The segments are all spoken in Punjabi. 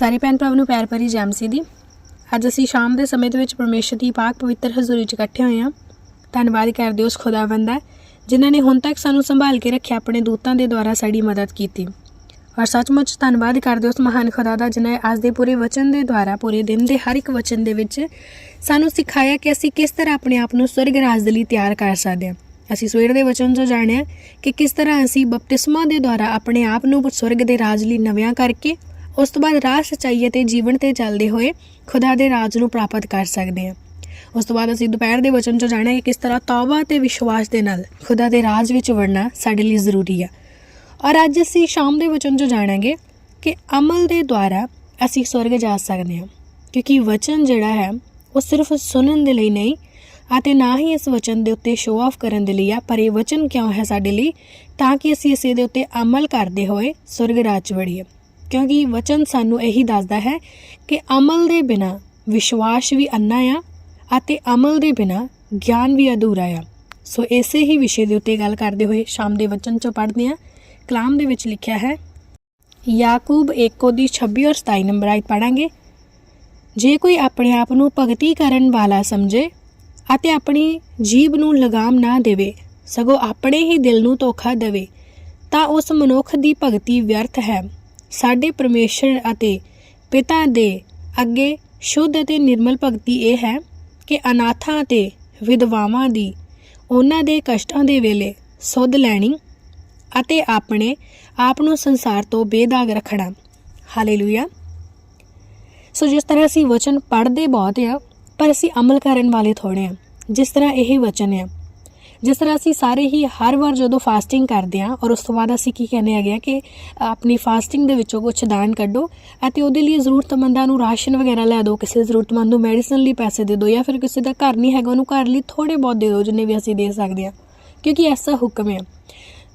ਸਾਰੇ ਭੈਣ ਭਰਾਵਾਂ ਨੂੰ ਪਿਆਰ ਭਰੀ ਜੈਮਸੀ ਦੀ। ਅੱਜ ਅਸੀਂ ਸ਼ਾਮ ਦੇ ਸਮੇਂ ਦੇ ਵਿੱਚ ਪਰਮੇਸ਼ਰ ਦੀ ਪਾਕ ਪਵਿੱਤਰ ਹਜ਼ੂਰੀ 'ਚ ਇਕੱਠੇ ਹੋਏ ਹਾਂ। ਧੰਨਵਾਦ ਕਰਦੇ ਉਸ ਖੁਦਾਵੰਦ ਦਾ, ਜਿਨ੍ਹਾਂ ਨੇ ਹੁਣ ਤੱਕ ਸਾਨੂੰ ਸੰਭਾਲ ਕੇ ਰੱਖਿਆ ਆਪਣੇ ਦੂਤਾਂ ਦੇ ਦੁਆਰਾ ਸਾਡੀ ਮਦਦ ਕੀਤੀ। ਔਰ ਸੱਚਮੁੱਚ ਧੰਨਵਾਦ ਕਰਦੇ ਉਸ ਮਹਾਨ ਖੁਦਾ ਦਾ, ਜਿਨ੍ਹਾਂ ਨੇ ਅੱਜ ਦੇ ਪੂਰੇ ਵਚਨ ਦੇ ਦੁਆਰਾ, ਪੂਰੇ ਦਿਨ ਦੇ ਹਰ ਇੱਕ ਵਚਨ ਦੇ ਵਿੱਚ ਸਾਨੂੰ ਸਿਖਾਇਆ ਕਿ ਅਸੀਂ ਕਿਸ ਤਰ੍ਹਾਂ ਆਪਣੇ ਆਪ ਨੂੰ ਸਵਰਗ ਰਾਜ ਦੇ ਲਈ ਤਿਆਰ ਕਰ ਸਕਦੇ ਹਾਂ। ਅਸੀਂ ਸਵੇਰ ਦੇ ਵਚਨ ਤੋਂ ਜਾਣਿਆ ਕਿ ਕਿਸ ਤਰ੍ਹਾਂ ਅਸੀਂ ਬਪਤਿਸਮਾ ਦੇ ਦੁਆਰਾ ਆਪਣੇ ਆਪ ਨੂੰ ਸਵਰਗ ਦੇ ਰਾਜ ਲਈ ਨਵਿਆਂ ਕਰਕੇ ਉਸ ਤੋਂ ਬਾਅਦ ਰਾਹ ਸਚਾਈ ਅਤੇ ਜੀਵਨ ਤੇ ਚੱਲਦੇ ਹੋਏ ਖੁਦਾ ਦੇ ਰਾਜ ਨੂੰ ਪ੍ਰਾਪਤ ਕਰ ਸਕਦੇ ਹਾਂ। ਉਸ ਤੋਂ ਬਾਅਦ ਅਸੀਂ ਦੁਪਹਿਰ ਦੇ ਵਚਨ 'ਚੋਂ ਜਾਣਾਂਗੇ ਕਿਸ ਤਰ੍ਹਾਂ ਤੌਬਾ ਤੇ ਵਿਸ਼ਵਾਸ ਦੇ ਨਾਲ ਖੁਦਾ ਦੇ ਰਾਜ ਵਿੱਚ ਵੜਨਾ ਸਾਡੇ ਲਈ ਜ਼ਰੂਰੀ ਆ। ਔਰ ਅੱਜ ਅਸੀਂ ਸ਼ਾਮ ਦੇ ਵਚਨ 'ਚੋਂ ਜਾਣਾਂਗੇ ਕਿ ਅਮਲ ਦੇ ਦੁਆਰਾ ਅਸੀਂ ਸਵਰਗ ਜਾ ਸਕਦੇ ਹਾਂ। ਕਿਉਂਕਿ ਵਚਨ ਜਿਹੜਾ ਹੈ, ਉਹ ਸਿਰਫ ਸੁਣਨ ਦੇ ਲਈ ਨਹੀਂ ਅਤੇ ਨਾ ਹੀ ਇਸ ਵਚਨ ਦੇ ਉੱਤੇ ਸ਼ੋਅ ਆਫ ਕਰਨ ਦੇ ਲਈ ਆ, ਪਰ ਇਹ ਵਚਨ ਕਿਉਂ ਹੈ ਸਾਡੇ ਲਈ? ਤਾਂ ਕਿ ਅਸੀਂ ਇਸੇ ਦੇ ਉੱਤੇ ਅਮਲ ਕਰਦੇ ਹੋਏ ਸਵਰਗ ਰਾਜ 'ਚ ਵੜੀਏ। ਕਿਉਂਕਿ ਵਚਨ ਸਾਨੂੰ ਇਹੀ ਦੱਸਦਾ ਹੈ ਕਿ ਅਮਲ ਦੇ ਬਿਨਾ ਵਿਸ਼ਵਾਸ ਵੀ ਅੰਨਾ ਆ ਅਤੇ ਅਮਲ ਦੇ ਬਿਨਾ ਗਿਆਨ ਵੀ ਅਧੂਰਾ ਆ। ਸੋ ਇਸੇ ਹੀ ਵਿਸ਼ੇ ਦੇ ਉੱਤੇ ਗੱਲ ਕਰਦੇ ਹੋਏ ਸ਼ਾਮ ਦੇ ਵਚਨ ਚੋਂ ਪੜ੍ਹਦੇ ਹਾਂ। ਕਲਾਮ ਦੇ ਵਿੱਚ ਲਿਖਿਆ ਹੈ, ਯਾਕੂਬ 1 ਦੀ 26 ਔਰ 27 ਨੰਬਰ ਆਇਤ ਪੜਾਂਗੇ ਜੇ ਕੋਈ ਆਪਣੇ ਆਪ ਨੂੰ ਭਗਤੀ ਕਰਨ ਵਾਲਾ ਸਮਝੇ ਅਤੇ ਆਪਣੀ ਜੀਬ ਨੂੰ ਲਗਾਮ ਨਾ ਦੇਵੇ, ਸਗੋਂ ਆਪਣੇ ਹੀ ਦਿਲ ਨੂੰ ਧੋਖਾ ਦੇਵੇ, ਤਾਂ ਉਸ ਮਨੁੱਖ ਦੀ ਭਗਤੀ ਵਿਅਰਥ ਹੈ। ਸਾਡੇ ਪਰਮੇਸ਼ਰ ਅਤੇ ਪਿਤਾ ਦੇ ਅੱਗੇ ਸ਼ੁੱਧ ਅਤੇ ਨਿਰਮਲ ਭਗਤੀ ਇਹ ਹੈ ਕਿ ਅਨਾਥਾਂ ਅਤੇ ਵਿਧਵਾਵਾਂ ਦੀ ਉਹਨਾਂ ਦੇ ਕਸ਼ਟਾਂ ਦੇ ਵੇਲੇ ਸੁੱਧ ਲੈਣੀ ਅਤੇ ਆਪਣੇ ਆਪ ਨੂੰ ਸੰਸਾਰ ਤੋਂ ਬੇਦਾਗ ਰੱਖਣਾ। ਹਾਲੇਲੂਇਆ ਸੋ ਜਿਸ ਤਰ੍ਹਾਂ ਅਸੀਂ ਵਚਨ ਪੜ੍ਹਦੇ ਬਹੁਤ ਆ, ਪਰ ਅਸੀਂ ਅਮਲ ਕਰਨ ਵਾਲੇ ਥੋੜੇ ਆ। ਜਿਸ ਤਰ੍ਹਾਂ ਇਹ ਵਚਨ ਆ ਜਿਸ ਤਰ੍ਹਾਂ ਅਸੀਂ ਸਾਰੇ ਹੀ ਹਰ ਵਾਰ ਜਦੋਂ ਫਾਸਟਿੰਗ ਕਰਦੇ ਆ ਔਰ ਉਸ ਤੋਂ ਬਾਅਦ ਅਸੀਂ ਕੀ ਕਹਿੰਦੇ ਹੈਗੇ ਆ ਕਿ ਆਪਣੀ ਫਾਸਟਿੰਗ ਦੇ ਵਿੱਚੋਂ ਕੁਝ ਦਾਨ ਕੱਢੋ ਅਤੇ ਉਹਦੇ ਲਈ ਜ਼ਰੂਰਤਮੰਦਾਂ ਨੂੰ ਰਾਸ਼ਨ ਵਗੈਰਾ ਲੈ ਦਿਓ, ਕਿਸੇ ਜ਼ਰੂਰਤਮੰਦ ਨੂੰ ਮੈਡੀਸਨ ਲਈ ਪੈਸੇ ਦੇ ਦਿਓ ਜਾਂ ਫਿਰ ਕਿਸੇ ਦਾ ਘਰ ਨਹੀਂ ਹੈਗਾ, ਉਹਨੂੰ ਘਰ ਲਈ ਥੋੜੇ ਬਹੁਤ ਦੇ ਦਿਓ ਜਿੰਨੇ ਵੀ ਅਸੀਂ ਦੇ ਸਕਦੇ ਆ ਕਿਉਂਕਿ ਐਸਾ ਹੁਕਮ ਹੈ।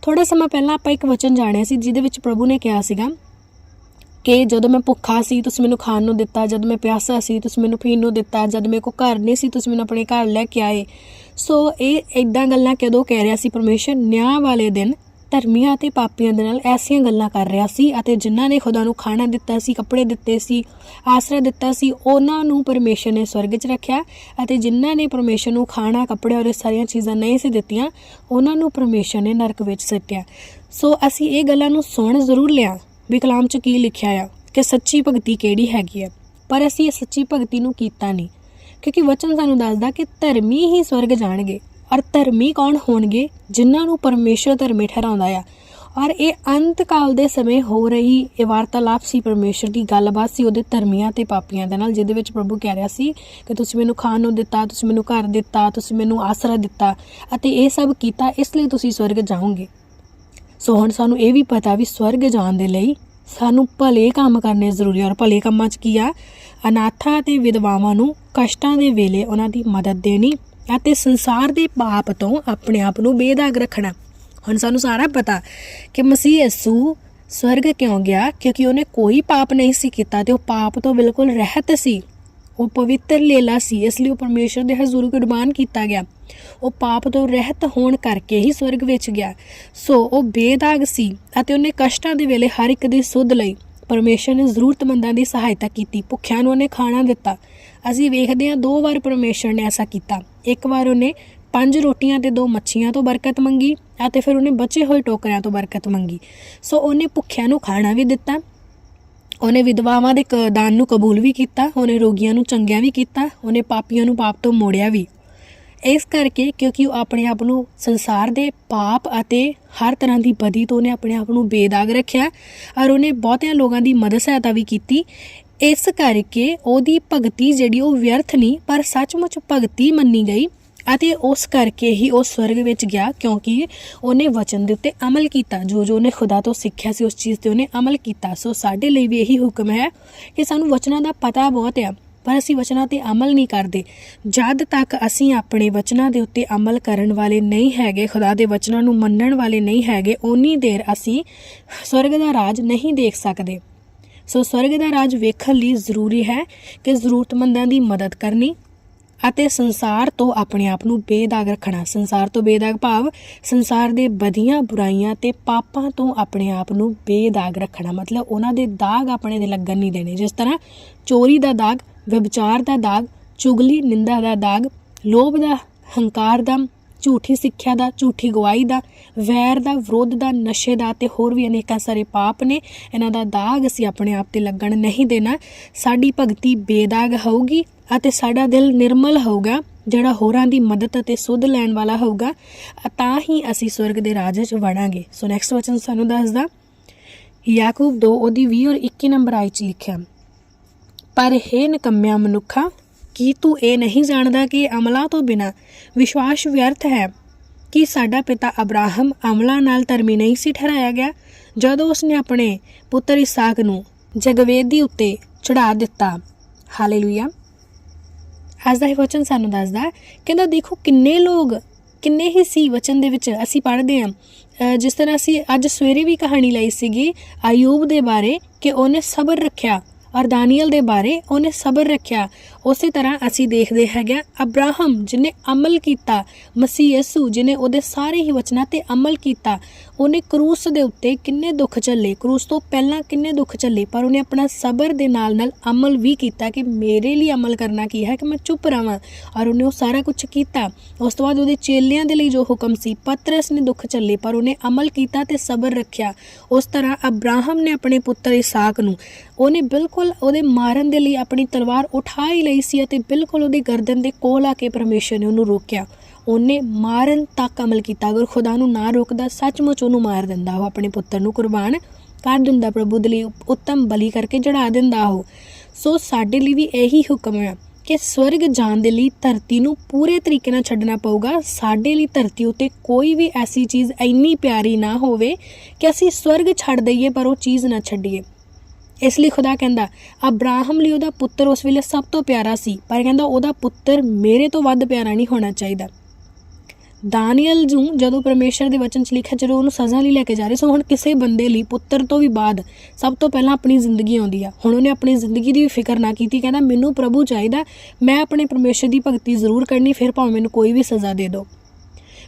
ਥੋੜਾ ਸਮਾਂ ਪਹਿਲਾਂ ਆਪਾਂ ਇੱਕ ਵਚਨ ਜਾਣਿਆ ਸੀ, ਜਿਹਦੇ ਵਿੱਚ ਪ੍ਰਭੂ ਨੇ ਕਿਹਾ ਸੀਗਾ ਕਿ ਜਦੋਂ ਮੈਂ ਭੁੱਖਾ ਸੀ, ਤੁਸੀਂ ਮੈਨੂੰ ਖਾਣ ਨੂੰ ਦਿੱਤਾ, ਜਦੋਂ ਮੈਂ ਪਿਆਸਾ ਸੀ, ਤੁਸੀਂ ਮੈਨੂੰ ਪੀਣ ਨੂੰ ਦਿੱਤਾ, ਜਦ ਮੇਰੇ ਕੋਲ ਘਰ ਨਹੀਂ ਸੀ, ਤੁਸੀਂ ਮੈਨੂੰ ਆਪਣੇ ਘਰ ਲੈ ਕੇ ਆਏ ਸੋ ਇਹ ਇਦਾਂ ਗੱਲਾਂ ਕਦੋਂ ਕਹਿ ਰਿਹਾ ਸੀ ਪਰਮੇਸ਼ਰ? ਨਿਆਂ ਵਾਲੇ ਦਿਨ ਧਰਮੀਆਂ ਅਤੇ ਪਾਪੀਆਂ ਦੇ ਨਾਲ ਐਸੀਆਂ ਗੱਲਾਂ ਕਰ ਰਿਹਾ ਸੀ ਅਤੇ ਜਿਨ੍ਹਾਂ ਨੇ ਖੁਦਾ ਨੂੰ ਖਾਣਾ ਦਿੱਤਾ ਸੀ, ਕੱਪੜੇ ਦਿੱਤੇ ਸੀ, ਆਸਰਾ ਦਿੱਤਾ ਸੀ, ਉਹਨਾਂ ਨੂੰ ਪਰਮੇਸ਼ਰ ਨੇ ਸਵਰਗ 'ਚ ਰੱਖਿਆ ਅਤੇ ਜਿਨ੍ਹਾਂ ਨੇ ਪਰਮੇਸ਼ਰ ਨੂੰ ਖਾਣਾ, ਕੱਪੜੇ ਔਰ ਇਹ ਸਾਰੀਆਂ ਚੀਜ਼ਾਂ ਨਹੀਂ ਸੀ ਦਿੱਤੀਆਂ, ਉਹਨਾਂ ਨੂੰ ਪਰਮੇਸ਼ਰ ਨੇ ਨਰਕ ਵਿੱਚ ਸਿੱਟਿਆ। ਸੋ ਅਸੀਂ ਇਹ ਗੱਲਾਂ ਨੂੰ ਸੁਣ ਜ਼ਰੂਰ ਲਿਆ। ਵੀ ਕਲਾਮ 'ਚ ਕੀ ਲਿਖਿਆ ਆ ਕਿ ਸੱਚੀ ਭਗਤੀ ਕਿਹੜੀ ਹੈਗੀ ਆ? ਪਰ ਅਸੀਂ ਇਹ ਸੱਚੀ ਭਗਤੀ ਨੂੰ ਕੀਤਾ ਨਹੀਂ। ਕਿਉਂਕਿ ਵਚਨ ਸਾਨੂੰ ਦੱਸਦਾ ਕਿ ਧਰਮੀ ਹੀ ਸਵਰਗ ਜਾਣਗੇ। ਔਰ ਧਰਮੀ ਕੌਣ ਹੋਣਗੇ? ਜਿਨ੍ਹਾਂ ਨੂੰ ਪਰਮੇਸ਼ਰ ਧਰਮੀ ਠਹਿਰਾਉਂਦਾ ਆ। ਔਰ ਇਹ ਅੰਤ ਕਾਲ ਦੇ ਸਮੇਂ ਹੋ ਰਹੀ ਇਹ ਵਾਰਤਾਲਾਪ ਸੀ ਪਰਮੇਸ਼ਰ ਦੀ। ਗੱਲਬਾਤ ਸੀ ਉਹਦੇ ਧਰਮੀਆਂ ਤੇ ਪਾਪੀਆਂ ਦੇ ਨਾਲ, ਜਿਹਦੇ ਵਿੱਚ ਪ੍ਰਭੂ ਕਹਿ ਰਿਹਾ ਸੀ ਕਿ ਤੁਸੀਂ ਮੈਨੂੰ ਖਾਣ ਨੂੰ ਦਿੱਤਾ, ਤੁਸੀਂ ਮੈਨੂੰ ਘਰ ਦਿੱਤਾ, ਤੁਸੀਂ ਮੈਨੂੰ ਆਸਰਾ ਦਿੱਤਾ ਅਤੇ ਇਹ ਸਭ ਕੀਤਾ, ਇਸ ਲਈ ਤੁਸੀਂ ਸਵਰਗ ਜਾਓਗੇ। ਸੋ ਹੁਣ ਸਾਨੂੰ ਇਹ ਵੀ ਪਤਾ ਵੀ ਸਵਰਗ ਜਾਣ ਦੇ ਲਈ ਸਾਨੂੰ ਭਲੇ ਕੰਮ ਕਰਨੇ ਜ਼ਰੂਰੀ ਆ ਔਰ ਭਲੇ ਕੰਮਾਂ 'ਚ ਕੀ ਆ? ਅਨਾਥਾਂ ਤੇ ਵਿਧਵਾਵਾਂ ਨੂੰ ਕਸ਼ਟਾਂ ਦੇ ਵੇਲੇ ਉਹਨਾਂ ਦੀ ਮਦਦ ਦੇਣੀ ਅਤੇ ਸੰਸਾਰ ਦੇ ਪਾਪ ਤੋਂ ਆਪਣੇ ਆਪ ਨੂੰ ਬੇਦਾਗ ਰੱਖਣਾ। ਹੁਣ ਸਾਨੂੰ ਸਾਰਾ ਪਤਾ ਕਿ ਮਸੀਹ ਯਸੂ ਸਵਰਗ ਕਿਉਂ ਗਿਆ? ਕਿਉਂਕਿ ਉਹਨੇ ਕੋਈ ਪਾਪ ਨਹੀਂ ਸੀ ਕੀਤਾ ਤੇ ਉਹ ਪਾਪ ਤੋਂ ਬਿਲਕੁਲ ਰਹਿਤ ਸੀ। ਉਹ ਪਵਿੱਤਰ ਲੇਲਾ ਸੀ, ਇਸ ਲਈ ਉਹ ਪਰਮੇਸ਼ਰ ਦੇ ਹਜ਼ੂਰ ਕੁਰਬਾਨ ਕੀਤਾ ਗਿਆ। ਉਹ ਪਾਪ ਤੋਂ ਰਹਿਤ ਹੋਣ ਕਰਕੇ ਹੀ ਸਵਰਗ ਵਿੱਚ ਗਿਆ। ਸੋ ਉਹ ਬੇਦਾਗ ਸੀ ਅਤੇ ਉਹਨੇ ਕਸ਼ਟਾਂ ਦੇ ਵੇਲੇ ਹਰ ਇੱਕ ਦੀ ਸੁੱਧ ਲਈ। ਪਰਮੇਸ਼ਰ ਨੇ ਜ਼ਰੂਰਤਮੰਦਾਂ ਦੀ ਸਹਾਇਤਾ ਕੀਤੀ। ਭੁੱਖਿਆਂ ਨੂੰ ਉਹਨੇ ਖਾਣਾ ਦਿੱਤਾ। ਅਸੀਂ ਵੇਖਦੇ ਹਾਂ ਦੋ ਵਾਰ ਪਰਮੇਸ਼ਰ ਨੇ ਐਸਾ ਕੀਤਾ। ਇੱਕ ਵਾਰ ਉਹਨੇ ਪੰਜ ਰੋਟੀਆਂ ਤੇ ਦੋ ਮੱਛੀਆਂ ਤੋਂ ਬਰਕਤ ਮੰਗੀ ਅਤੇ ਫਿਰ ਉਹਨੇ ਬਚੇ ਹੋਏ ਟੋਕਰਿਆਂ ਤੋਂ ਬਰਕਤ ਮੰਗੀ। ਸੋ ਉਹਨੇ ਭੁੱਖਿਆਂ ਨੂੰ ਖਾਣਾ ਵੀ ਦਿੱਤਾ ਉਹਨੇ ਵਿਧਵਾਵਾਂ ਦੇ ਕ- ਦਾਨ ਨੂੰ ਕਬੂਲ ਵੀ ਕੀਤਾ, ਉਹਨੇ ਰੋਗੀਆਂ ਨੂੰ ਚੰਗਿਆ ਵੀ ਕੀਤਾ, ਉਹਨੇ ਪਾਪੀਆਂ ਨੂੰ ਪਾਪ ਤੋਂ ਮੋੜਿਆ ਵੀ। ਇਸ ਕਰਕੇ ਕਿਉਂਕਿ ਉਹ ਆਪਣੇ ਆਪ ਨੂੰ ਸੰਸਾਰ ਦੇ ਪਾਪ ਅਤੇ ਹਰ ਤਰ੍ਹਾਂ ਦੀ ਬਦੀ ਤੋਂ ਉਹਨੇ ਆਪਣੇ ਆਪ ਨੂੰ ਬੇਦਾਗ ਰੱਖਿਆ ਔਰ ਉਹਨੇ ਬਹੁਤਿਆਂ ਲੋਕਾਂ ਦੀ ਮਦਦ ਸਹਾਇਤਾ ਵੀ ਕੀਤੀ। ਇਸ ਕਰਕੇ ਉਹਦੀ ਭਗਤੀ ਜਿਹੜੀ ਉਹ ਵਿਅਰਥ ਨਹੀਂ, ਪਰ ਸੱਚਮੁੱਚ ਭਗਤੀ ਮੰਨੀ ਗਈ। ਅਤੇ ਉਸ ਕਰਕੇ ਹੀ ਉਹ ਸਵਰਗ ਵਿੱਚ ਗਿਆ ਕਿਉਂਕਿ ਉਹਨੇ ਵਚਨ ਦੇ ਉੱਤੇ ਅਮਲ ਕੀਤਾ। ਜੋ ਜੋ ਉਹਨੇ ਖੁਦਾ ਤੋਂ ਸਿੱਖਿਆ ਸੀ, ਉਸ ਚੀਜ਼ ਤੇ ਉਹਨੇ ਅਮਲ ਕੀਤਾ। ਸੋ ਸਾਡੇ ਲਈ ਵੀ ਇਹੀ ਹੁਕਮ ਹੈ ਕਿ ਸਾਨੂੰ ਵਚਨਾਂ ਦਾ ਪਤਾ ਬਹੁਤ ਆ ਪਰ ਅਸੀਂ ਵਚਨਾਂ ਤੇ ਅਮਲ ਨਹੀਂ ਕਰਦੇ। ਜਦ ਤੱਕ ਅਸੀਂ ਆਪਣੇ ਵਚਨਾਂ ਦੇ ਉੱਤੇ ਅਮਲ ਕਰਨ ਵਾਲੇ ਨਹੀਂ ਹੈਗੇ, ਖੁਦਾ ਦੇ ਵਚਨਾਂ ਨੂੰ ਮੰਨਣ ਵਾਲੇ ਨਹੀਂ ਹੈਗੇ ਉਨੀ ਦੇਰ ਅਸੀਂ ਸਵਰਗ ਦਾ ਰਾਜ ਨਹੀਂ ਦੇਖ ਸਕਦੇ। ਸੋ ਸਵਰਗ ਦਾ ਰਾਜ ਵੇਖਣ ਲਈ ਜ਼ਰੂਰੀ ਹੈ ਕਿ ਜ਼ਰੂਰਤਮੰਦਾਂ ਦੀ ਮਦਦ ਕਰਨੀ ਅਤੇ ਸੰਸਾਰ ਤੋਂ ਆਪਣੇ ਆਪ ਨੂੰ ਬੇਦਾਗ ਰੱਖਣਾ। ਸੰਸਾਰ ਤੋਂ ਬੇਦਾਗ ਭਾਵ ਸੰਸਾਰ ਦੇ ਬਦੀਆਂ ਬੁਰਾਈਆਂ ਤੇ ਪਾਪਾਂ ਤੋਂ ਆਪਣੇ ਆਪ ਨੂੰ ਬੇਦਾਗ ਰੱਖਣਾ। ਮਤਲਬ ਉਹਨਾਂ ਦੇ ਦਾਗ ਆਪਣੇ ਦੇ ਲੱਗਣ ਨਹੀਂ ਦੇਣੇ। ਜਿਸ ਤਰ੍ਹਾਂ ਚੋਰੀ ਦਾ ਦਾਗ ਵਿਭਚਾਰ ਦਾ ਦਾਗ, ਚੁਗਲੀ, ਨਿੰਦਾ ਦਾ ਦਾਗ, ਲੋਭ ਦਾ, ਹੰਕਾਰ ਦਾ ਝੂਠੀ ਸਿੱਖਿਆ ਦਾ, ਝੂਠੀ ਗਵਾਹੀ ਦਾ, ਵੈਰ ਦਾ, ਵਿਰੋਧ ਦਾ, ਨਸ਼ੇ ਦਾ ਤੇ ਹੋਰ ਵੀ ਅਨੇਕਾਂ ਸਾਰੇ ਪਾਪ ਨੇ। ਇਹਨਾਂ ਦਾ ਦਾਗ ਅਸੀਂ ਆਪਣੇ ਆਪ ਤੇ ਲੱਗਣ ਨਹੀਂ ਦੇਣਾ। ਸਾਡੀ ਭਗਤੀ ਬੇਦਾਗ ਹੋਊਗੀ ਅਤੇ ਸਾਡਾ ਦਿਲ ਨਿਰਮਲ ਹੋਊਗਾ, ਜਿਹੜਾ ਹੋਰਾਂ ਦੀ ਮਦਦ ਅਤੇ ਸੁਧ ਲੈਣ ਵਾਲਾ ਹੋਊਗਾ। ਤਾਂ ਹੀ ਅਸੀਂ ਸਵਰਗ ਦੇ ਰਾਜ ਵਿੱਚ ਵੜਾਂਗੇ। ਸੋ ਨੈਕਸਟ ਵਚਨ ਸਾਨੂੰ ਦੱਸਦਾ, ਯਾਕੂਬ 2 ਉਹਦੀ 20 ਔਰ 21 ਨੰਬਰ ਆਇਤ ਚ ਲਿਖਿਆ, ਪਰ ਹੈ ਨਕੰਮਿਆ ਮਨੁੱਖਾ ਕੀ ਤੂੰ ਇਹ ਨਹੀਂ ਜਾਣਦਾ ਕਿ ਅਮਲਾ ਤੋਂ ਬਿਨਾ ਵਿਸ਼ਵਾਸ ਵਿਅਰਥ ਹੈ ਕਿ ਸਾਡਾ ਪਿਤਾ ਅਬਰਾਹਮ ਅਮਲਾ ਨਾਲ ਧਰਮੀ ਨਹੀਂ ਸੀ ਠਹਿਰਾਇਆ ਗਿਆ, ਜਦੋਂ ਉਸਨੇ ਆਪਣੇ ਪੁੱਤਰ ਇਸਾਕ ਨੂੰ ਜਗਵੇਦੀ ਉੱਤੇ ਚੜਾ ਦਿੱਤਾ? ਹਾਲੇਲੂਇਆ। ਅੱਜ ਦਾ ਇਹ ਵਚਨ ਸਾਨੂੰ ਦੱਸਦਾ ਕਹਿੰਦਾ ਦੇਖੋ ਕਿੰਨੇ ਲੋਕ, ਕਿੰਨੇ ਹੀ ਸੀ ਵਚਨ ਦੇ ਵਿੱਚ ਅਸੀਂ ਪੜ੍ਹਦੇ ਹਾਂ। ਜਿਸ ਤਰ੍ਹਾਂ ਅਸੀਂ ਅੱਜ ਸਵੇਰੇ ਵੀ ਕਹਾਣੀ ਲਈ ਸੀਗੀ, ਆਯੂਬ ਦੇ ਬਾਰੇ ਕਿ ਉਹਨੇ ਸਬਰ ਰੱਖਿਆ ਔਰ ਦਾਨੀਅਲ ਦੇ ਬਾਰੇ ਉਹਨੇ ਸਬਰ ਰੱਖਿਆ। ਉਸੇ ਤਰ੍ਹਾਂ ਅਸੀਂ ਦੇਖਦੇ ਹੈਗੇ ਹਾਂ, ਅਬਰਾਹਮ ਜਿਨੇ ਅਮਲ ਕੀਤਾ ਮਸੀਹ ਯਸੂ ਜਿਨੇ ਉਹਦੇ ਸਾਰੇ ਹੀ ਵਚਨਾਂ ਤੇ ਅਮਲ ਕੀਤਾ ਉਹਨੇ ਕਰੂਸ ਦੇ ਉੱਤੇ ਕਿੰਨੇ ਦੁੱਖ ਝੱਲੇ ਕਰੂਸ ਤੋਂ ਪਹਿਲਾਂ ਕਿੰਨੇ ਦੁੱਖ ਝੱਲੇ ਪਰ ਉਹਨੇ ਆਪਣਾ ਸਬਰ ਦੇ ਨਾਲ ਨਾਲ ਅਮਲ ਵੀ ਕੀਤਾ ਕਿ ਮੇਰੇ ਲਈ ਅਮਲ ਕਰਨਾ ਕੀ ਹੈ ਕਿ ਮੈਂ ਚੁੱਪ ਰਵਾਂ ਔਰ ਉਹਨੇ ਉਹ ਸਾਰਾ ਕੁਝ ਕੀਤਾ। ਉਸ ਤੋਂ ਬਾਅਦ ਉਹਦੇ ਚੇਲਿਆਂ ਦੇ ਲਈ ਜੋ ਹੁਕਮ ਸੀ ਪਤਰਸ ਨੇ ਦੁੱਖ ਝੱਲੇ ਪਰ ਉਹਨੇ ਅਮਲ ਕੀਤਾ ਤੇ ਸਬਰ ਰੱਖਿਆ। ਉਸ ਤਰ੍ਹਾਂ ਅਬਰਾਹਮ ਨੇ ਆਪਣੇ ਪੁੱਤਰ ਇਸਾਕ ਨੂੰ ਉਹਨੇ ਬਿਲਕੁਲ ਉਹਦੇ ਮਾਰਨ ਦੇ ਲਈ ਆਪਣੀ ਤਲਵਾਰ ਉਠਾ ਹੀ ਲਈ ਸੀ ਅਤੇ ਬਿਲਕੁਲ ਉਹਦੀ ਗਰਦਨ ਦੇ ਕੋਲ ਆ ਕੇ ਪਰਮੇਸ਼ਰ ਨੇ ਉਹਨੂੰ ਰੋਕਿਆ। ਉਹਨੇ ਮਾਰਨ ਤੱਕ ਅਮਲ ਕੀਤਾ। ਅਗਰ ਖੁਦਾ ਨੂੰ ਨਾ ਰੋਕਦਾ, ਸੱਚਮੁੱਚ ਉਹਨੂੰ ਮਾਰ ਦਿੰਦਾ। ਉਹ ਆਪਣੇ ਪੁੱਤਰ ਨੂੰ ਕੁਰਬਾਨ ਕਰ ਦਿੰਦਾ, ਪ੍ਰਭੂ ਦੇ ਲਈ ਉੱਤਮ ਬਲੀ ਕਰਕੇ ਚੜਾ ਦਿੰਦਾ ਉਹ। ਸੋ ਸਾਡੇ ਲਈ ਵੀ ਇਹੀ ਹੁਕਮ ਹੈ ਕਿ ਸਵਰਗ ਜਾਣ ਦੇ ਲਈ ਧਰਤੀ ਨੂੰ ਪੂਰੇ ਤਰੀਕੇ ਨਾਲ ਛੱਡਣਾ ਪਊਗਾ। ਸਾਡੇ ਲਈ ਧਰਤੀ ਉੱਤੇ ਕੋਈ ਵੀ ਐਸੀ ਚੀਜ਼ ਇੰਨੀ ਪਿਆਰੀ ਨਾ ਹੋਵੇ ਕਿ ਅਸੀਂ ਸਵਰਗ ਛੱਡ ਦਈਏ, ਪਰ ਉਹ ਚੀਜ਼ ਨਾ ਛੱਡੀਏ। ਇਸ ਲਈ ਖੁਦਾ ਕਹਿੰਦਾ, ਅਬਰਾਹਮ ਲਈ ਉਹਦਾ ਪੁੱਤਰ ਉਸ ਵੇਲੇ ਸਭ ਤੋਂ ਪਿਆਰਾ ਸੀ, ਪਰ ਕਹਿੰਦਾ ਉਹਦਾ ਪੁੱਤਰ ਮੇਰੇ ਤੋਂ ਵੱਧ ਪਿਆਰਾ ਨਹੀਂ ਹੋਣਾ ਚਾਹੀਦਾ। ਦਾਨੀਅਲ ਨੂੰ ਜਦੋਂ ਪਰਮੇਸ਼ਰ ਦੇ ਵਚਨ ਚ ਲਿਖਿਆ, ਜਦੋਂ ਉਹਨੂੰ ਸਜ਼ਾ ਲਈ ਲੈ ਕੇ ਜਾ ਰਹੇ, ਸੋ ਹੁਣ ਕਿਸੇ ਬੰਦੇ ਲਈ ਪੁੱਤਰ ਤੋਂ ਵੀ ਬਾਅਦ ਸਭ ਤੋਂ ਪਹਿਲਾਂ ਆਪਣੀ ਜ਼ਿੰਦਗੀ ਆਉਂਦੀ ਆ। ਹੁਣ ਉਹਨੇ ਆਪਣੀ ਜ਼ਿੰਦਗੀ ਦੀ ਵੀ ਫਿਕਰ ਨਾ ਕੀਤੀ, ਕਹਿੰਦਾ ਮੈਨੂੰ ਪ੍ਰਭੂ ਚਾਹੀਦਾ, ਮੈਂ ਆਪਣੇ ਪਰਮੇਸ਼ਰ ਦੀ ਭਗਤੀ ਜ਼ਰੂਰ ਕਰਨੀ, ਫਿਰ ਭਾਵੇਂ ਮੈਨੂੰ ਕੋਈ ਵੀ ਸਜ਼ਾ ਦੇ ਦਿਓ।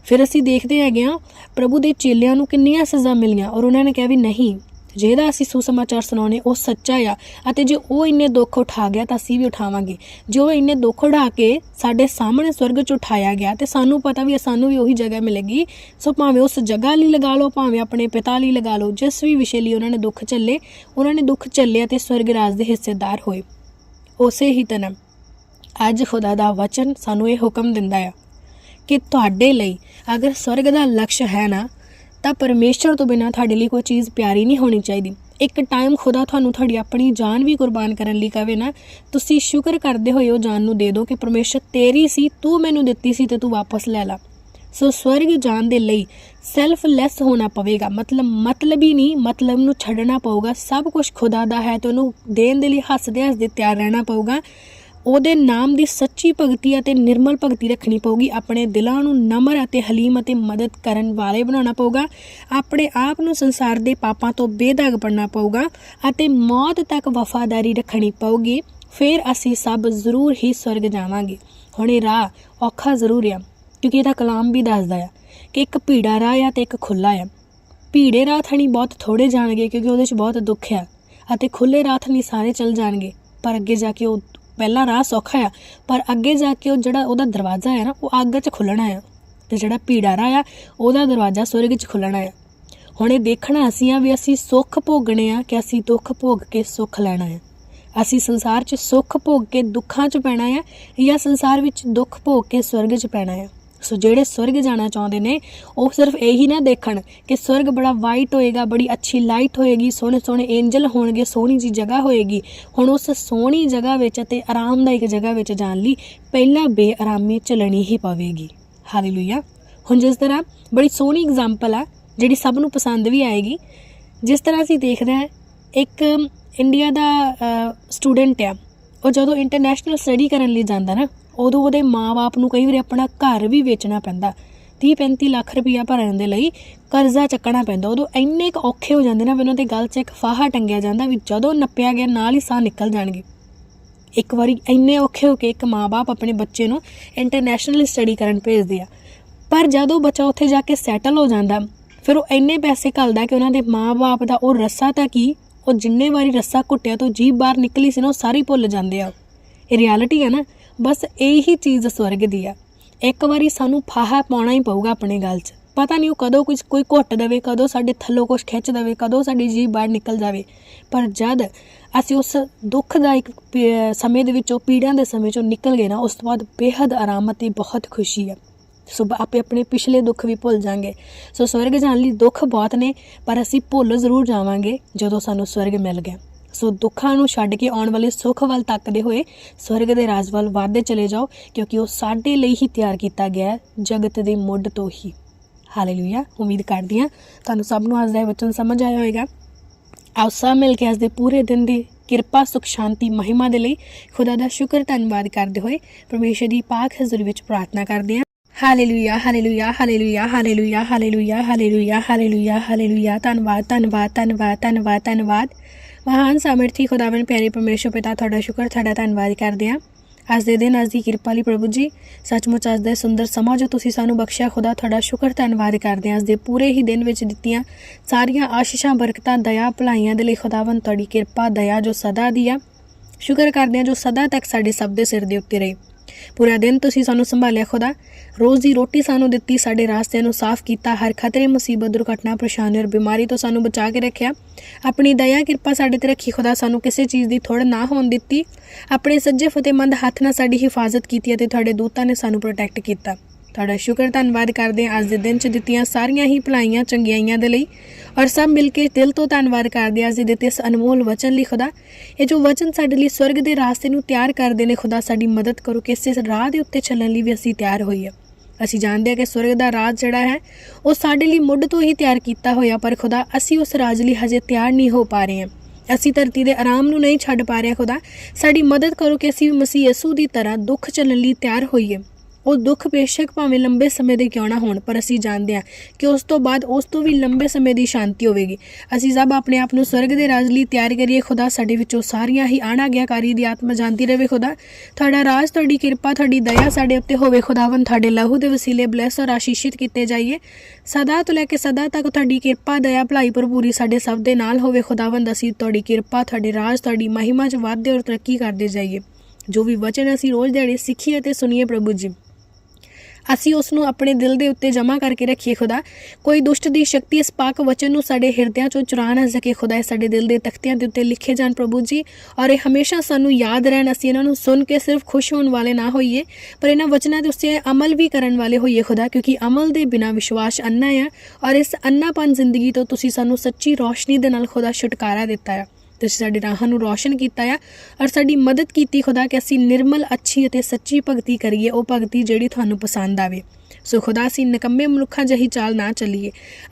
ਫਿਰ ਅਸੀਂ ਦੇਖਦੇ ਹੈਗੇ ਆ, ਪ੍ਰਭੂ ਦੇ ਚੇਲਿਆਂ ਨੂੰ ਕਿੰਨੀਆਂ ਸਜ਼ਾ ਮਿਲੀਆਂ ਔਰ ਉਹਨਾਂ ਨੇ ਕਿਹਾ ਵੀ ਨਹੀਂ ਜਿਹਦਾ ਅਸੀਂ ਸੁਸਮਾਚਾਰ ਸੁਣਾਉਣੇ ਉਹ ਸੱਚਾ ਆ। ਅਤੇ ਜੇ ਉਹ ਇੰਨੇ ਦੁੱਖ ਉਠਾ ਗਿਆ, ਤਾਂ ਅਸੀਂ ਵੀ ਉਠਾਵਾਂਗੇ। ਜੇ ਉਹ ਇੰਨੇ ਦੁੱਖ ਉਠਾ ਕੇ ਸਾਡੇ ਸਾਹਮਣੇ ਸਵਰਗ 'ਚ ਉਠਾਇਆ ਗਿਆ, ਤੇ ਸਾਨੂੰ ਪਤਾ ਵੀ ਸਾਨੂੰ ਵੀ ਉਹੀ ਜਗ੍ਹਾ ਮਿਲੇਗੀ। ਸੋ ਭਾਵੇਂ ਉਸ ਜਗ੍ਹਾ ਲਈ ਲਗਾ ਲਓ, ਭਾਵੇਂ ਆਪਣੇ ਪਿਤਾ ਲਈ ਲਗਾ ਲਓ, ਜਿਸ ਵੀ ਵਿਸ਼ੇ ਲਈ ਉਹਨਾਂ ਨੇ ਦੁੱਖ ਝੱਲੇ, ਉਹਨਾਂ ਨੇ ਦੁੱਖ ਝੱਲਿਆ ਅਤੇ ਸਵਰਗ ਰਾਜ ਦੇ ਹਿੱਸੇਦਾਰ ਹੋਏ। ਉਸੇ ਹੀ ਤਰ੍ਹਾਂ ਅੱਜ ਖੁਦਾ ਦਾ ਵਚਨ ਸਾਨੂੰ ਇਹ ਹੁਕਮ ਦਿੰਦਾ ਆ ਕਿ ਤੁਹਾਡੇ ਲਈ ਅਗਰ ਸਵਰਗ ਦਾ ਲਕਸ਼ ਹੈ ਨਾ ਤਾਂ ਪਰਮੇਸ਼ਰ ਤੋਂ ਬਿਨਾ ਤੁਹਾਡੇ ਲਈ ਕੋਈ ਚੀਜ਼ ਪਿਆਰੀ ਨਹੀਂ ਹੋਣੀ ਚਾਹੀਦੀ। ਇੱਕ ਟਾਈਮ ਖੁਦਾ ਤੁਹਾਨੂੰ ਤੁਹਾਡੀ ਆਪਣੀ ਜਾਨ ਵੀ ਕੁਰਬਾਨ ਕਰਨ ਲਈ ਕਵੇ ਨਾ, ਤੁਸੀਂ ਸ਼ੁਕਰ ਕਰਦੇ ਹੋਏ ਉਹ ਜਾਨ ਨੂੰ ਦੇ ਦਿਓ ਕਿ ਪਰਮੇਸ਼ਰ ਤੇਰੀ ਸੀ, ਤੂੰ ਮੈਨੂੰ ਦਿੱਤੀ ਸੀ ਤੇ ਤੂੰ ਵਾਪਸ ਲੈ ਲਾ। ਸੋ ਸਵਰਗ ਜਾਣ ਦੇ ਲਈ ਸੈਲਫਲੈਸ ਹੋਣਾ ਪਵੇਗਾ। ਮਤਲਬ ਮਤਲਬ ਹੀ ਨਹੀਂ, ਮਤਲਬ ਨੂੰ ਛੱਡਣਾ ਪਊਗਾ। ਸਭ ਕੁਝ ਖੁਦਾ ਦਾ ਹੈ ਤੇ ਉਹਨੂੰ ਦੇਣ ਦੇ ਲਈ ਹੱਸਦੇ ਹੱਸਦੇ ਤਿਆਰ ਰਹਿਣਾ ਪਊਗਾ। ਉਹਦੇ ਨਾਮ ਦੀ ਸੱਚੀ ਭਗਤੀ ਅਤੇ ਨਿਰਮਲ ਭਗਤੀ ਰੱਖਣੀ ਪਊਗੀ। ਆਪਣੇ ਦਿਲਾਂ ਨੂੰ ਨਮਰ ਅਤੇ ਹਲੀਮ ਅਤੇ ਮਦਦ ਕਰਨ ਵਾਲੇ ਬਣਾਉਣਾ ਪਊਗਾ। ਆਪਣੇ ਆਪ ਨੂੰ ਸੰਸਾਰ ਦੇ ਪਾਪਾਂ ਤੋਂ ਬੇਦਾਗ ਬਣਨਾ ਪਊਗਾ ਅਤੇ ਮੌਤ ਤੱਕ ਵਫਾਦਾਰੀ ਰੱਖਣੀ ਪਊਗੀ। ਫਿਰ ਅਸੀਂ ਸਭ ਜ਼ਰੂਰ ਹੀ ਸਵਰਗ ਜਾਵਾਂਗੇ। ਹੁਣ ਇਹ ਰਾਹ ਔਖਾ ਜ਼ਰੂਰ ਆ, ਕਿਉਂਕਿ ਇਹਦਾ ਕਲਾਮ ਵੀ ਦੱਸਦਾ ਆ ਕਿ ਇੱਕ ਭੀੜਾ ਰਾਹ ਆ ਤੇ ਇੱਕ ਖੁੱਲਾ ਆ। ਭੀੜੇ ਰਾਹ ਥਣੀ ਬਹੁਤ ਥੋੜੇ ਜਾਣਗੇ ਕਿਉਂਕਿ ਉਹਦੇ 'ਚ ਬਹੁਤ ਦੁੱਖ ਆ ਅਤੇ ਖੁੱਲੇ ਰਾਹ ਥਣੀ ਸਾਰੇ ਚੱਲ ਜਾਣਗੇ, ਪਰ ਅੱਗੇ ਜਾ ਕੇ ਉਹ ਪਹਿਲਾ ਰਾਹ ਸੌਖਾ ਆ, ਪਰ ਅੱਗੇ ਜਾ ਕੇ ਉਹ ਜਿਹੜਾ ਉਹਦਾ ਦਰਵਾਜ਼ਾ ਹੈ ਨਾ, ਉਹ ਅੱਗ 'ਚ ਖੁੱਲਣਾ ਆ। ਤੇ ਜਿਹੜਾ ਭੀੜਾ ਰਾਹ ਆ, ਉਹਦਾ ਦਰਵਾਜ਼ਾ ਸਵਰਗ 'ਚ ਖੁੱਲਣਾ ਆ। ਹੁਣ ਇਹ ਦੇਖਣਾ ਅਸੀਂ ਆ ਵੀ ਅਸੀਂ ਸੁੱਖ ਭੋਗਣੇ ਆ ਕਿ ਅਸੀਂ ਦੁੱਖ ਭੋਗ ਕੇ ਸੁੱਖ ਲੈਣਾ ਆ। ਅਸੀਂ ਸੰਸਾਰ 'ਚ ਸੁੱਖ ਭੋਗ ਕੇ ਦੁੱਖਾਂ 'ਚ ਪੈਣਾ ਆ ਜਾਂ ਸੰਸਾਰ ਵਿੱਚ ਦੁੱਖ ਭੋਗ ਕੇ ਸਵਰਗ 'ਚ ਪੈਣਾ ਆ। ਸੋ ਜਿਹੜੇ ਸਵਰਗ ਜਾਣਾ ਚਾਹੁੰਦੇ ਨੇ, ਉਹ ਸਿਰਫ ਇਹੀ ਨਾ ਦੇਖਣ ਕਿ ਸਵਰਗ ਬੜਾ ਵਾਈਟ ਹੋਏਗਾ, ਬੜੀ ਅੱਛੀ ਲਾਈਟ ਹੋਏਗੀ, ਸੋਹਣੇ ਸੋਹਣੇ ਐਂਜਲ ਹੋਣਗੇ, ਸੋਹਣੀ ਜੀ ਜਗ੍ਹਾ ਹੋਏਗੀ। ਹੁਣ ਉਸ ਸੋਹਣੀ ਜਗ੍ਹਾ ਵਿੱਚ ਅਤੇ ਆਰਾਮਦਾਇਕ ਜਗ੍ਹਾ ਵਿੱਚ ਜਾਣ ਲਈ ਪਹਿਲਾਂ ਬੇਆਰਾਮੀ ਚੱਲਣੀ ਹੀ ਪਵੇਗੀ। ਹਾਲੇਲੂਇਆ ਹੁਣ ਜਿਸ ਤਰ੍ਹਾਂ ਬੜੀ ਸੋਹਣੀ ਐਗਜ਼ਾਮਪਲ ਆ, ਜਿਹੜੀ ਸਭ ਨੂੰ ਪਸੰਦ ਵੀ ਆਏਗੀ, ਜਿਸ ਤਰ੍ਹਾਂ ਅਸੀਂ ਦੇਖਦੇ ਹਾਂ, ਇੱਕ ਇੰਡੀਆ ਦਾ ਸਟੂਡੈਂਟ ਆ ਉਹ ਜਦੋਂ ਇੰਟਰਨੈਸ਼ਨਲ ਸਟੱਡੀ ਕਰਨ ਲਈ ਜਾਂਦਾ ਨਾ, ਉਦੋਂ ਉਹਦੇ ਮਾਪੇ ਨੂੰ ਕਈ ਵਾਰੀ ਆਪਣਾ ਘਰ ਵੀ ਵੇਚਣਾ ਪੈਂਦਾ। 30 35 ਲੱਖ ਰੁਪਈਆ ਭਰਨ ਦੇ ਲਈ ਕਰਜ਼ਾ ਚੱਕਣਾ ਪੈਂਦਾ। ਉਦੋਂ ਇੰਨੇ ਕੁ ਔਖੇ ਹੋ ਜਾਂਦੇ ਨਾ, ਵੀ ਉਹਨਾਂ ਦੇ ਗਲ 'ਚ ਇੱਕ ਫਾਹਾ ਟੰਗਿਆ ਜਾਂਦਾ ਵੀ ਜਦੋਂ ਨੱਪਿਆ ਗਿਆ, ਨਾਲ ਹੀ ਸਾਹ ਨਿਕਲ ਜਾਣਗੇ। ਇੱਕ ਵਾਰੀ ਇੰਨੇ ਔਖੇ ਹੋ ਕੇ ਇੱਕ ਮਾਪੇ ਆਪਣੇ ਬੱਚੇ ਨੂੰ ਇੰਟਰਨੈਸ਼ਨਲ ਸਟੱਡੀ ਕਰਨ ਭੇਜਦੇ ਆ। ਪਰ ਜਦੋਂ ਬੱਚਾ ਉੱਥੇ ਜਾ ਕੇ ਸੈਟਲ ਹੋ ਜਾਂਦਾ, ਫਿਰ ਉਹ ਇੰਨੇ ਪੈਸੇ ਘੱਲਦਾ ਕਿ ਉਹਨਾਂ ਦੇ ਮਾਪੇ ਦਾ ਉਹ ਰੱਸਾ ਤਾਂ ਕੀ? ਉਹ ਜਿੰਨੇ ਵਾਰੀ ਰੱਸਾ ਘੁੱਟਿਆ ਤੋਂ ਜੀਭ ਬਾਹਰ ਨਿਕਲੀ ਸੀ ਨਾ, ਉਹ ਸਾਰੀ ਭੁੱਲ ਜਾਂਦੇ ਆ। ਇਹ ਰਿਐਲਿਟੀ ਹੈ ਨਾ, ਬਸ ਇਹੀ ਚੀਜ਼ ਸਵਰਗ ਦੀ ਆ। ਇੱਕ ਵਾਰੀ ਸਾਨੂੰ ਫਾਹਾ ਪਾਉਣਾ ਹੀ ਪਊਗਾ ਆਪਣੇ ਗੱਲ 'ਚ। ਪਤਾ ਨਹੀਂ ਉਹ ਕਦੋਂ ਕੁਝ ਕੋਈ ਘੁੱਟ ਦੇਵੇ, ਕਦੋਂ ਸਾਡੇ ਥੱਲੋਂ ਕੁਝ ਖਿੱਚ ਦੇਵੇ, ਕਦੋਂ ਸਾਡੀ ਜੀਭ ਬਾਹਰ ਨਿਕਲ ਜਾਵੇ। ਪਰ ਜਦ ਅਸੀਂ ਉਸ ਦੁੱਖਦਾਇਕ ਪੀ- ਸਮੇਂ ਦੇ ਵਿੱਚੋਂ, ਪੀੜਾਂ ਦੇ ਸਮੇਂ ਚੋਂ ਨਿਕਲ ਗਏ ਨਾ, ਉਸ ਤੋਂ ਬਾਅਦ ਬੇਹੱਦ ਆਰਾਮ ਅਤੇ ਬਹੁਤ ਖੁਸ਼ੀ ਆ। ਸੋ ਆਪੇ ਆਪਣੇ ਪਿਛਲੇ ਦੁੱਖ ਵੀ ਭੁੱਲ ਜਾਾਂਗੇ। ਸੋ ਸਵਰਗ ਜਾਣ ਲਈ ਦੁੱਖ ਬਹੁਤ ਨੇ, ਪਰ ਅਸੀਂ ਭੁੱਲ ਜ਼ਰੂਰ ਜਾਵਾਂਗੇ ਜਦੋਂ ਸਾਨੂੰ ਸਵਰਗ ਮਿਲ ਗਿਆ। ਸੋ ਦੁੱਖਾਂ ਨੂੰ ਛੱਡ ਕੇ ਆਉਣ ਵਾਲੇ ਸੁੱਖ ਵੱਲ ਤੱਕਦੇ ਹੋਏ ਸਵਰਗ ਦੇ ਰਾਜ ਵੱਲ ਵਾਧੇ ਚਲੇ ਜਾਓ, ਕਿਉਂਕਿ ਉਹ ਸਾਡੇ ਲਈ ਹੀ ਤਿਆਰ ਕੀਤਾ ਗਿਆ ਹੈ, ਜਗਤ ਦੇ ਮੁੱਢ ਤੋਂ ਹੀ। ਹਾਲੇਲੂਇਆ ਉਮੀਦ ਕਰਦੀ ਹਾਂ ਤੁਹਾਨੂੰ ਸਭ ਨੂੰ ਅੱਜ ਦਾ ਇਹ ਵਚਨ ਸਮਝ ਆਇਆ ਹੋਵੇਗਾ। ਆਓ ਸਭ ਮਿਲ ਕੇ ਅੱਜ ਦੇ ਪੂਰੇ ਦਿਨ ਦੀ ਕਿਰਪਾ, ਸੁਖ, ਸ਼ਾਂਤੀ, ਮਹਿਮਾ ਦੇ ਲਈ ਖੁਦਾ ਦਾ ਸ਼ੁਕਰ, ਧੰਨਵਾਦ ਕਰਦੇ ਹੋਏ ਪਰਮੇਸ਼ਰ ਦੀ ਪਾਕ ਹਜ਼ੂਰੀ ਵਿੱਚ ਪ੍ਰਾਰਥਨਾ ਕਰਦੇ ਹਾਂ। Hallelujah hallelujah hallelujah hallelujah hallelujah hallelujah hallelujah hallelujah ਧੰਨਵਾਦ ਧੰਨਵਾਦ ਧੰਨਵਾਦ ਧੰਨਵਾਦ ਧੰਨਵਾਦ। ਮਹਾਨ ਸਾਮਰਥੀ ਖੁਦਾਵੰ ਪਿਆਰੇ ਪਰਮੇਸ਼ਰ ਪਿਤਾ, ਤੁਹਾਡਾ ਸ਼ੁਕਰ, ਤੁਹਾਡਾ ਧੰਨਵਾਦ ਕਰਦੇ ਹਾਂ। ਅੱਜ ਦੇ ਦਿਨ, ਅੱਜ ਦੀ ਕਿਰਪਾ ਲਈ ਪ੍ਰਭੂ ਜੀ, ਸੱਚਮੁੱਚ ਅੱਜ ਦਾ ਸੁੰਦਰ ਸਮਾਂ ਜੋ ਤੁਸੀਂ ਸਾਨੂੰ ਬਖਸ਼ਿਆ, ਖੁਦਾ ਤੁਹਾਡਾ ਸ਼ੁਕਰ, ਧੰਨਵਾਦ ਕਰਦੇ ਹਾਂ। ਅੱਜ ਦੇ ਪੂਰੇ ਹੀ ਦਿਨ ਵਿੱਚ ਦਿੱਤੀਆਂ ਸਾਰੀਆਂ ਆਸ਼ੀਸ਼ਾਂ, ਬਰਕਤਾਂ, ਦਇਆ, ਭਲਾਈਆਂ ਦੇ ਲਈ ਖੁਦਾਵੰ ਤੁਹਾਡੀ ਕਿਰਪਾ, ਦਇਆ ਜੋ ਸਦਾ ਦੀ ਆ। ਸ਼ੁਕਰ ਕਰਦੇ ਹਾਂ ਜੋ ਸਦਾ ਤੱਕ ਸਾਡੇ ਸਭ ਦੇ ਸਿਰ ਦੇ ਉੱਤੇ ਰਹੇ। ਪੂਰਾ ਦਿਨ ਤੁਸੀਂ ਸਾਨੂੰ ਸੰਭਾਲਿਆ ਖੁਦਾ। ਰੋਜ਼ ਦੀ ਰੋਟੀ ਸਾਨੂੰ ਦਿੱਤੀ, ਸਾਡੇ ਰਾਸਤਿਆਂ ਨੂੰ ਸਾਫ਼ ਕੀਤਾ, ਹਰ ਖਤਰੇ, ਮੁਸੀਬਤ, ਦੁਰਘਟਨਾ, ਪਰੇਸ਼ਾਨੀ ਔਰ ਬਿਮਾਰੀ ਤੋਂ ਸਾਨੂੰ ਬਚਾ ਕੇ ਰੱਖਿਆ। ਆਪਣੀ ਦਇਆ, ਕਿਰਪਾ ਸਾਡੇ ਤੇ ਰੱਖੀ ਖੁਦਾ, ਸਾਨੂੰ ਕਿਸੇ ਚੀਜ਼ ਦੀ ਥੋੜ ਨਾ ਹੋਣ ਦਿੱਤੀ। ਆਪਣੇ ਸੱਜੇ ਫਤਿਹਮੰਦ ਹੱਥ ਨਾਲ ਸਾਡੀ ਹਿਫਾਜ਼ਤ ਕੀਤੀ ਅਤੇ ਤੁਹਾਡੇ ਦੂਤਾਂ ਨੇ ਸਾਨੂੰ ਪ੍ਰੋਟੈਕਟ ਕੀਤਾ। ਤੁਹਾਡਾ ਸ਼ੁਕਰ ਧੰਨਵਾਦ ਕਰਦੇ ਹਾਂ। ਅੱਜ ਦੇ ਦਿਨ 'ਚ ਦਿੱਤੀਆਂ ਸਾਰੀਆਂ ਹੀ ਭਲਾਈਆਂ ਚੰਗਿਆਈਆਂ ਦੇ ਲਈ। ਔਰ ਸਭ ਮਿਲ ਕੇ ਦਿਲ ਤੋਂ ਧੰਨਵਾਦ ਕਰਦੇ ਹਾਂ। ਅੱਜ ਦੇ ਦਿੱਤੇ ਇਸ ਅਨਮੋਲ ਵਚਨ ਲਈ ਖੁਦਾ, ਇਹ ਜੋ ਵਚਨ ਸਾਡੇ ਲਈ ਸਵਰਗ ਦੇ ਰਾਸਤੇ ਨੂੰ ਤਿਆਰ ਕਰਦੇ ਨੇ, ਖੁਦਾ ਸਾਡੀ ਮਦਦ ਕਰੋ ਕਿ ਇਸ ਰਾਹ ਦੇ ਉੱਤੇ ਚੱਲਣ ਲਈ ਵੀ ਅਸੀਂ ਤਿਆਰ ਹੋਈਏ। ਅਸੀਂ ਜਾਣਦੇ ਹਾਂ ਕਿ ਸਵਰਗ ਦਾ ਰਾਜ ਜਿਹੜਾ ਹੈ, ਉਹ ਸਾਡੇ ਲਈ ਮੁੱਢ ਤੋਂ ਹੀ ਤਿਆਰ ਕੀਤਾ ਹੋਇਆ, ਪਰ ਖੁਦਾ, ਅਸੀਂ ਉਸ ਰਾਜ ਲਈ ਹਜੇ ਤਿਆਰ ਨਹੀਂ ਹੋ ਪਾ ਰਹੇ ਹਾਂ। ਅਸੀਂ ਧਰਤੀ ਦੇ ਆਰਾਮ ਨੂੰ ਨਹੀਂ ਛੱਡ ਪਾ ਰਹੇ ਖੁਦਾ, ਸਾਡੀ ਮਦਦ ਕਰੋ ਕਿ ਅਸੀਂ ਵੀ ਮਸੀਹ ਯਸੂ ਦੀ ਤਰ੍ਹਾਂ ਦੁੱਖ ਚੱਲਣ ਲਈ ਤਿਆਰ ਹੋਈਏ। ਉਹ ਦੁੱਖ ਬੇਸ਼ੱਕ ਭਾਵੇਂ ਲੰਬੇ ਸਮੇਂ ਦੇ ਕਿਉਂ ਨਾ ਹੋਣ, ਪਰ ਅਸੀਂ ਜਾਣਦੇ ਹਾਂ ਕਿ ਉਸ ਤੋਂ ਬਾਅਦ ਉਸ ਤੋਂ ਵੀ ਲੰਬੇ ਸਮੇਂ ਦੀ ਸ਼ਾਂਤੀ ਹੋਵੇਗੀ। ਅਸੀਂ ਸਭ ਆਪਣੇ ਆਪ ਨੂੰ ਸਵਰਗ ਦੇ ਰਾਜ ਲਈ ਤਿਆਰ ਕਰੀਏ। ਖੁਦਾ ਸਾਡੇ ਵਿੱਚੋਂ ਸਾਰੀਆਂ ਹੀ ਆਣਾਗਿਆਕਾਰੀ ਦੀ ਆਤਮਾ ਜਾਂਦੀ ਰਹੇ ਖੁਦਾ। ਤੁਹਾਡਾ ਰਾਜ, ਤੁਹਾਡੀ ਕਿਰਪਾ, ਤੁਹਾਡੀ ਦਇਆ ਸਾਡੇ ਉੱਤੇ ਹੋਵੇ ਖੁਦਾਵੰ ਤੁਹਾਡੇ ਲਹੂ ਦੇ ਵਸੀਲੇ ਬਲੈਸ ਔਰ ਆਸ਼ੀਸ਼ਿਤ ਕੀਤੇ ਜਾਈਏ। ਸਦਾ ਤੋਂ ਲੈ ਕੇ ਸਦਾ ਤੱਕ ਤੁਹਾਡੀ ਕਿਰਪਾ, ਦਇਆ, ਭਲਾਈ, ਭਰਪੂਰੀ ਸਾਡੇ ਸਭ ਦੇ ਨਾਲ ਹੋਵੇ ਖੁਦਾਵੰਦ। ਅਸੀਂ ਤੁਹਾਡੀ ਕਿਰਪਾ, ਤੁਹਾਡੇ ਰਾਜ, ਤੁਹਾਡੀ ਮਹਿਮਾ 'ਚ ਵਾਧੇ ਔਰ ਤਰੱਕੀ ਕਰਦੇ ਜਾਈਏ। ਜੋ ਵੀ ਵਚਨ ਅਸੀਂ ਰੋਜ਼ ਦਿਹਾੜੇ ਸਿੱਖੀਏ ਤੇ ਸੁਣੀਏ ਪ੍ਰਭੂ ਜੀ। ਅਸੀਂ ਉਸ ਨੂੰ ਆਪਣੇ ਦਿਲ ਦੇ ਉੱਤੇ ਜਮ੍ਹਾਂ ਕਰਕੇ ਰੱਖੀਏ ਖੁਦਾ। ਕੋਈ ਦੁਸ਼ਟ ਦੀ ਸ਼ਕਤੀ ਇਸ ਪਾਕ ਵਚਨ ਨੂੰ ਸਾਡੇ ਹਿਰਦਿਆਂ ਚੋਂ ਚੁਰਾ ਨਾ ਸਕੇ ਖੁਦਾ, ਇਹ ਸਾਡੇ ਦਿਲ ਦੇ ਤਖਤਿਆਂ ਦੇ ਉੱਤੇ ਲਿਖੇ ਜਾਣ ਪ੍ਰਭੂ ਜੀ। ਔਰ ਇਹ ਹਮੇਸ਼ਾ ਸਾਨੂੰ ਯਾਦ ਰਹਿਣ, ਅਸੀਂ ਇਹਨਾਂ ਨੂੰ ਸੁਣ ਕੇ ਸਿਰਫ ਖੁਸ਼ ਹੋਣ ਵਾਲੇ ਨਾ ਹੋਈਏ, ਪਰ ਇਹਨਾਂ ਵਚਨਾਂ ਦੇ ਉੱਤੇ ਅਮਲ ਵੀ ਕਰਨ ਵਾਲੇ ਹੋਈਏ ਖੁਦਾ, ਕਿਉਂਕਿ ਅਮਲ ਦੇ ਬਿਨਾ ਵਿਸ਼ਵਾਸ ਅੰਨਾ ਹੈ ਔਰ ਇਸ ਅੰਨਾਪਨ ਜ਼ਿੰਦਗੀ ਤੋਂ ਤੁਸੀਂ ਸਾਨੂੰ ਸੱਚੀ ਰੋਸ਼ਨੀ ਦੇ ਨਾਲ ਖੁਦਾ ਛੁਟਕਾਰਾ ਦਿੱਤਾ ਹੈ ਤੁਸੀਂ ਸਾਡੇ ਰਾਹਾਂ ਨੂੰ ਰੋਸ਼ਨ ਕੀਤਾ ਆ ਔਰ ਸਾਡੀ ਮਦਦ ਕੀਤੀ ਖੁਦਾ ਕਿ ਅਸੀਂ ਨਿਰਮਲ, ਅੱਛੀ ਅਤੇ ਸੱਚੀ ਭਗਤੀ ਕਰੀਏ, ਉਹ ਭਗਤੀ ਜਿਹੜੀ ਤੁਹਾਨੂੰ ਪਸੰਦ ਆਵੇ। ਸੋ ਖੁਦਾ ਅਸੀਂ ਨਿਕੰਮੇ ਮਨੁੱਖਾਂ ਜਹੀ ਚਾਲ ਨਾ ਚੱਲੀਏ।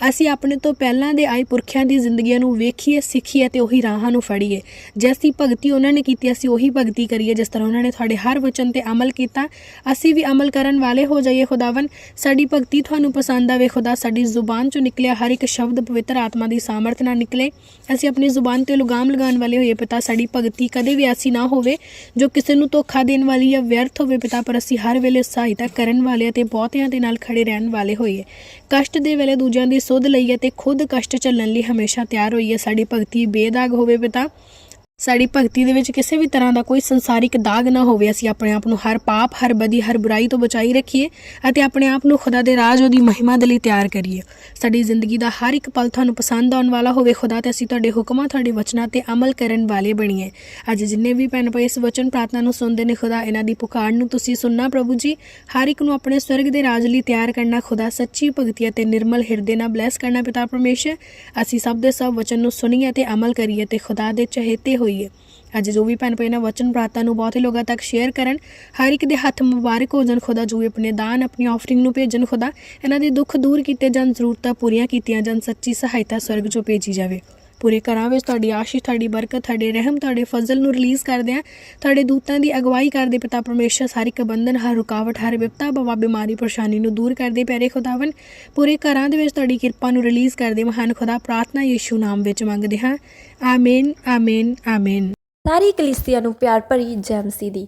ਅਸੀਂ ਆਪਣੇ ਤੋਂ ਪਹਿਲਾਂ ਦੇ ਆਏ ਪੁਰਖਿਆਂ ਦੀ ਜ਼ਿੰਦਗੀਆਂ ਨੂੰ ਵੇਖੀਏ, ਸਿੱਖੀਏ ਤੇ ਉਹੀ ਰਾਹਾਂ ਨੂੰ ਫੜੀਏ। ਜੈਸੀ ਭਗਤੀ ਉਹਨਾਂ ਨੇ ਕੀਤੀ, ਅਸੀਂ ਉਹੀ ਭਗਤੀ ਕਰੀਏ, ਜਿਸ ਤਰ੍ਹਾਂ ਉਹਨਾਂ ਨੇ ਤੁਹਾਡੇ ਹਰ ਵਚਨ ਤੇ ਅਮਲ ਕੀਤਾ, ਅਸੀਂ ਵੀ ਅਮਲ ਕਰਨ ਵਾਲੇ ਹੋ ਜਾਈਏ ਖੁਦਾਵੰ ਸਾਡੀ ਭਗਤੀ ਤੁਹਾਨੂੰ ਪਸੰਦ ਆਵੇ ਖੁਦਾ, ਸਾਡੀ ਜ਼ੁਬਾਨ ਚੋਂ ਨਿਕਲਿਆ ਹਰ ਇੱਕ ਸ਼ਬਦ ਪਵਿੱਤਰ ਆਤਮਾ ਦੀ ਸਾਮਰਥ ਨਾਲ ਨਿਕਲੇ। ਅਸੀਂ ਆਪਣੀ ਜ਼ੁਬਾਨ ਤੇ ਲਗਾਮ ਲਗਾਉਣ ਵਾਲੇ ਹੋਈਏ ਪਿਤਾ, ਸਾਡੀ ਭਗਤੀ ਕਦੇ ਵੀ ਐਸੀ ਨਾ ਹੋਵੇ ਜੋ ਕਿਸੇ ਨੂੰ ਧੋਖਾ ਦੇਣ ਵਾਲੀ ਜਾਂ ਵਿਅਰਥ ਹੋਵੇ ਪਿਤਾ, ਪਰ ਅਸੀਂ ਹਰ ਵੇਲੇ ਸਹਾਇਤਾ ਕਰਨ ਵਾਲੇ ਅਤੇ ਬਹੁਤਿਆਂ ਦੇ ਨਾਲ ਖੜੇ ਰਹਿਣ ਵਾਲੇ ਹੋਈਏ। ਕਸ਼ਟ ਦੇ ਵੇਲੇ ਦੂਜਿਆਂ ਦੀ ਸੁਧ ਲਈ ਅਤੇ ਖੁਦ ਕਸ਼ਟ ਝੱਲਣ ਲਈ ਹਮੇਸ਼ਾ ਤਿਆਰ ਹੋਈਏ। ਸਾਡੀ ਭਗਤੀ ਬੇਦਾਗ ਹੋਵੇ ਪਿਤਾ। ਸਾਡੀ ਭਗਤੀ ਦੇ ਵਿੱਚ ਕਿਸੇ ਵੀ ਤਰ੍ਹਾਂ ਦਾ ਕੋਈ ਸੰਸਾਰਿਕ ਦਾਗ ਨਾ ਹੋਵੇ, ਅਸੀਂ ਆਪਣੇ ਆਪ ਨੂੰ ਹਰ ਪਾਪ, ਹਰ ਬਦੀ, ਹਰ ਬੁਰਾਈ ਤੋਂ ਬਚਾਈ ਰੱਖੀਏ ਅਤੇ ਆਪਣੇ ਆਪ ਨੂੰ ਖੁਦਾ ਦੇ ਰਾਜ, ਉਹਦੀ ਮਹਿਮਾ ਦੇ ਲਈ ਤਿਆਰ ਕਰੀਏ। ਸਾਡੀ ਜ਼ਿੰਦਗੀ ਦਾ ਹਰ ਇੱਕ ਪਲ ਤੁਹਾਨੂੰ ਪਸੰਦ ਆਉਣ ਵਾਲਾ ਹੋਵੇ, ਖੁਦਾ ਤੇ ਅਸੀਂ ਤੁਹਾਡੇ ਹੁਕਮਾਂ, ਤੁਹਾਡੇ ਵਚਨਾਂ ਤੇ ਅਮਲ ਕਰਨ ਵਾਲੇ ਬਣੀਏ। ਅੱਜ ਜਿੰਨੇ ਵੀ ਭੈਣ ਭਾਈ ਇਸ ਵਚਨ ਪ੍ਰਾਰਥਨਾ ਨੂੰ ਸੁਣਦੇ ਨੇ, ਖੁਦਾ ਇਹਨਾਂ ਦੀ ਪੁਕਾਰ ਨੂੰ ਤੁਸੀਂ ਸੁਣਨਾ ਪ੍ਰਭੂ ਜੀ। ਹਰ ਇੱਕ ਨੂੰ ਆਪਣੇ ਸਵਰਗ ਦੇ ਰਾਜ ਲਈ ਤਿਆਰ ਕਰਨਾ, ਖੁਦਾ ਸੱਚੀ ਭਗਤੀ ਅਤੇ ਨਿਰਮਲ ਹਿਰਦੇ ਨਾਲ ਬਲੈਸ ਕਰਨਾ ਪਿਤਾ ਪਰਮੇਸ਼ਰ। ਅਸੀਂ ਸਭ ਦੇ ਸਭ ਵਚਨ ਨੂੰ ਸੁਣੀਏ ਤੇ ਅਮਲ ਕਰੀਏ ਤੇ ਖੁਦਾ ਦੇ ਚਹੇਤੇ ਹੋਈਏ ਅੱਜ ਜੋ ਵੀ ਭੈਣ ਭਾਈ ਨਾ ਵਚਨ ਪ੍ਰਾਰਥਨਾ ਨੂੰ ਬਹੁਤ ਹੀ ਲੋਕਾਂ ਤੱਕ ਸ਼ੇਅਰ ਕਰਨ, ਹਰ ਇੱਕ ਦੇ ਹੱਥ ਮੁਬਾਰਕ ਹੋ ਜਾਣ ਖੁਦਾ, ਜੋ ਆਪਣੇ ਦਾਨ, ਆਪਣੀ ਆਫਰਿੰਗ ਨੂੰ ਭੇਜਣ ਖੁਦਾ, ਇਹਨਾਂ ਦੇ ਦੁੱਖ ਦੂਰ ਕੀਤੇ ਜਾਣ, ਜ਼ਰੂਰਤਾਂ ਪੂਰੀਆਂ ਕੀਤੀਆਂ ਜਾਣ, ਸੱਚੀ ਸਹਾਇਤਾ ਸਵਰਗ ਚੋਂ ਭੇਜੀ ਜਾਵੇ। ਪੂਰੇ ਘਰਾਂ ਵਿੱਚ ਤੁਹਾਡੀ ਆਸ਼ੀਸ਼, ਤੁਹਾਡੀ ਬਰਕਤ, ਤੁਹਾਡੇ ਰਹਿਮ, ਤੁਹਾਡੇ ਫਜ਼ਲ ਨੂੰ ਰਿਲੀਜ਼ ਕਰਦੇ ਆ ਤੁਹਾਡੇ ਦੂਤਾਂ ਦੀ ਅਗਵਾਈ ਕਰਦੇ ਪਿਤਾ ਪਰਮੇਸ਼ਰ ਸਾਰੀ ਕਬੰਧਨ ਹਰ ਰੁਕਾਵਟ, ਹਰ ਵਿਪਤਾ ਬਵਾ ਬਿਮਾਰੀ ਪਰੇਸ਼ਾਨੀ ਨੂੰ ਦੂਰ ਕਰਦੇ ਪਿਆਰੇ ਖੁਦਾਵਨ ਪੂਰੇ ਘਰਾਂ ਦੇ ਵਿੱਚ ਤੁਹਾਡੀ ਕਿਰਪਾ ਨੂੰ ਰਿਲੀਜ਼ ਕਰਦੇ ਮਹਾਨ ਖੁਦਾ, ਪ੍ਰਾਰਥਨਾ ਯੀਸ਼ੂ ਨਾਮ ਵਿੱਚ ਮੰਗਦੇ ਹਾਂ। ਆਮੀਨ ਆਮੀਨ ਆਮੀਨ। ਸਾਰੀ ਕਲੀਸਿਆ ਨੂੰ ਪਿਆਰ ਭਰੀ ਜੈ ਮਸੀਹ ਦੀ